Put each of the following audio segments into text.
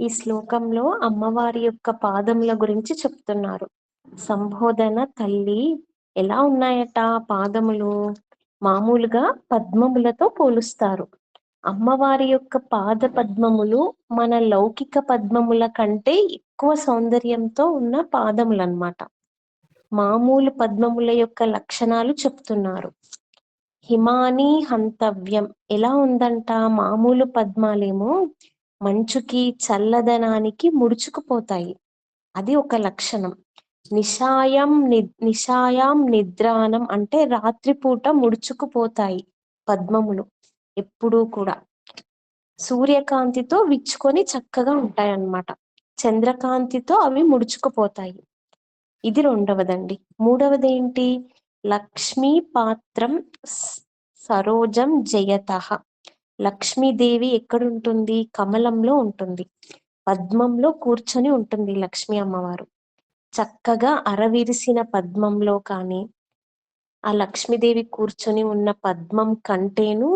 ఈ శ్లోకంలో అమ్మవారి యొక్క పాదముల గురించి చెప్తున్నారు. సంబోధన తల్లి ఎలా ఉన్నాయట పాదములు? మామూలుగా పద్మములతో పోలుస్తారు. అమ్మవారి యొక్క పాద పద్మములు మన లౌకిక పద్మముల కంటే ఎక్కువ సౌందర్యంతో ఉన్న పాదములు అన్నమాట మామూలు పద్మముల యొక్క లక్షణాలు చెప్తున్నారు. హిమాని హంతవ్యం ఎలా ఉందంట మామూలు పద్మాలేమో? మంచుకి చల్లదనానికి ముడుచుకుపోతాయి. అది ఒక లక్షణం. నిషాయం ని నిషాయాం నిద్రానం అంటే రాత్రిపూట ముడుచుకుపోతాయి పద్మములు ఎప్పుడూ కూడా. సూర్యకాంతితో విచ్చుకొని చక్కగా ఉంటాయన్నమాట. చంద్రకాంతితో అవి ముడుచుకుపోతాయి. ఇది రెండవదండి. మూడవది ఏంటి లక్ష్మీ పాత్రం సరోజం జయత. లక్ష్మీదేవి ఎక్కడుంటుంది? కమలంలో ఉంటుంది. పద్మంలో కూర్చొని ఉంటుంది లక్ష్మీ అమ్మవారు. చక్కగా అరవిరిసిన పద్మంలో కానీ ఆ లక్ష్మీదేవి కూర్చొని ఉన్న పద్మం కంటేను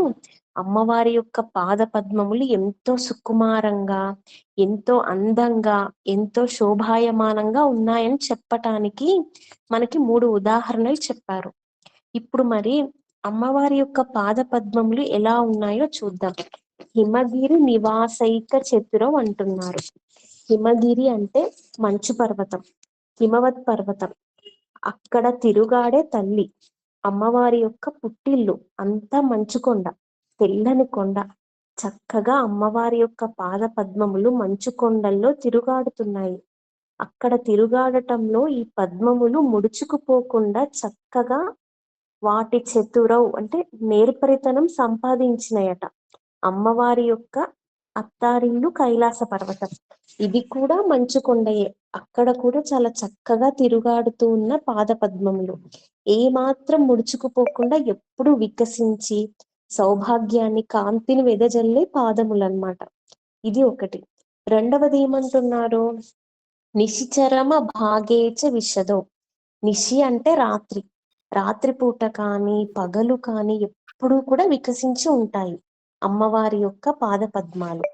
అమ్మవారి యొక్క పాద పద్మములు ఎంతో సుకుమారంగా ఎంతో అందంగా ఎంతో శోభాయమానంగా ఉన్నాయని చెప్పటానికి మనకి మూడు ఉదాహరణలు చెప్పారు. ఇప్పుడు మరి అమ్మవారి యొక్క పాద పద్మములు ఎలా ఉన్నాయో చూద్దాం. హిమగిరి నివాసైక చతురం అంటున్నారు. హిమగిరి అంటే మంచు పర్వతం హిమవత్ పర్వతం. అక్కడ తిరుగాడే తల్లి అమ్మవారి యొక్క పుట్టిల్లు అంతా మంచుకొండ తెల్లని కొండ. చక్కగా అమ్మవారి యొక్క పాద పద్మములు మంచు కొండల్లో తిరుగాడుతున్నాయి. అక్కడ తిరుగాడటంలో ఈ పద్మములు ముడుచుకుపోకుండా చక్కగా వాటి చతురవు అంటే నేర్పరితనం సంపాదించినయట. అమ్మవారి యొక్క అత్తారిల్లు కైలాస పర్వతం. ఇది కూడా మంచు కొండయే. అక్కడ కూడా చాలా చక్కగా తిరుగాడుతూ ఉన్న పాద పద్మములు ఏ మాత్రం ముడుచుకుపోకుండా ఎప్పుడు వికసించి సౌభాగ్యాన్ని కాంతిని వెదజల్లే పాదములు అన్నమాట ఇది ఒకటి. రెండవది ఏమంటున్నారు నిశిచరమ భాగేచ విషదో. నిశి అంటే రాత్రి. రాత్రిపూట కానీ పగలు కానీ ఎప్పుడూ కూడా వికసించి ఉంటాయి అమ్మవారి యొక్క పాద పద్మాలు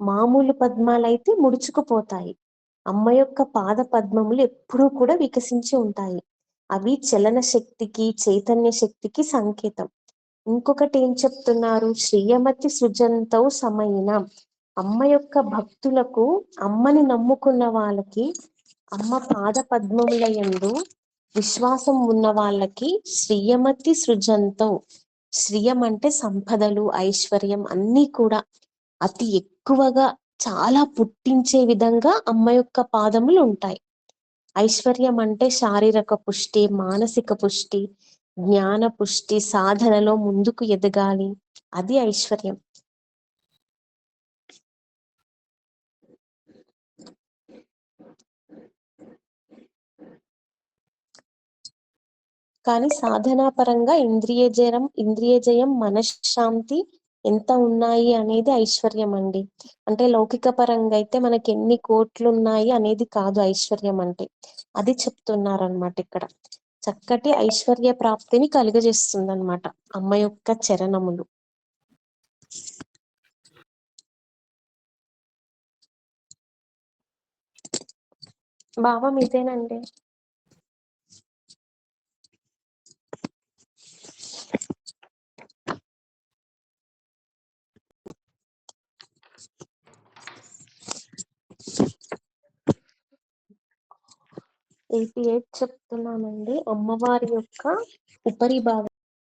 మామూలు పద్మాలు అయితే ముడుచుకుపోతాయి. అమ్మ యొక్క పాద పద్మములు ఎప్పుడూ కూడా వికసించి ఉంటాయి. అవి చలన శక్తికి చైతన్య శక్తికి సంకేతం. ఇంకొకటి ఏం చెప్తున్నారు? శ్రీయమతి సృజంతౌ సమైన అమ్మ యొక్క భక్తులకు అమ్మని నమ్ముకున్న వాళ్ళకి అమ్మ పాద పద్మముల యందు విశ్వాసం ఉన్న వాళ్ళకి శ్రీయమతి సృజంతో. శ్రీయం అంటే సంపదలు ఐశ్వర్యం అన్నీ కూడా అతి ఎక్కువగా చాలా పుట్టించే విధంగా అమ్మ యొక్క పాదములు ఉంటాయి. ఐశ్వర్యం అంటే శారీరక పుష్టి మానసిక పుష్టి జ్ఞాన పుష్టి సాధనలో ముందుకు ఎదగాలి. అది ఐశ్వర్యం. కానీ సాధనాపరంగా ఇంద్రియ జయం ఇంద్రియ జయం మనశ్శాంతి ఎంత ఉన్నాయి అనేది ఐశ్వర్యం అండి. అంటే లౌకిక పరంగా అయితే మనకి ఎన్ని కోట్లు ఉన్నాయి అనేది కాదు ఐశ్వర్యం అంటే. అది చెప్తున్నారనమాట ఇక్కడ. చక్కటి ఐశ్వర్య ప్రాప్తిని కలుగజేస్తుంది అనమాట అమ్మ యొక్క చరణములు. భావం ఇదేనండి. ఎయిటీ ఎయిట్ చెప్తున్నానండి? అమ్మవారి యొక్క ఉపరి భాగం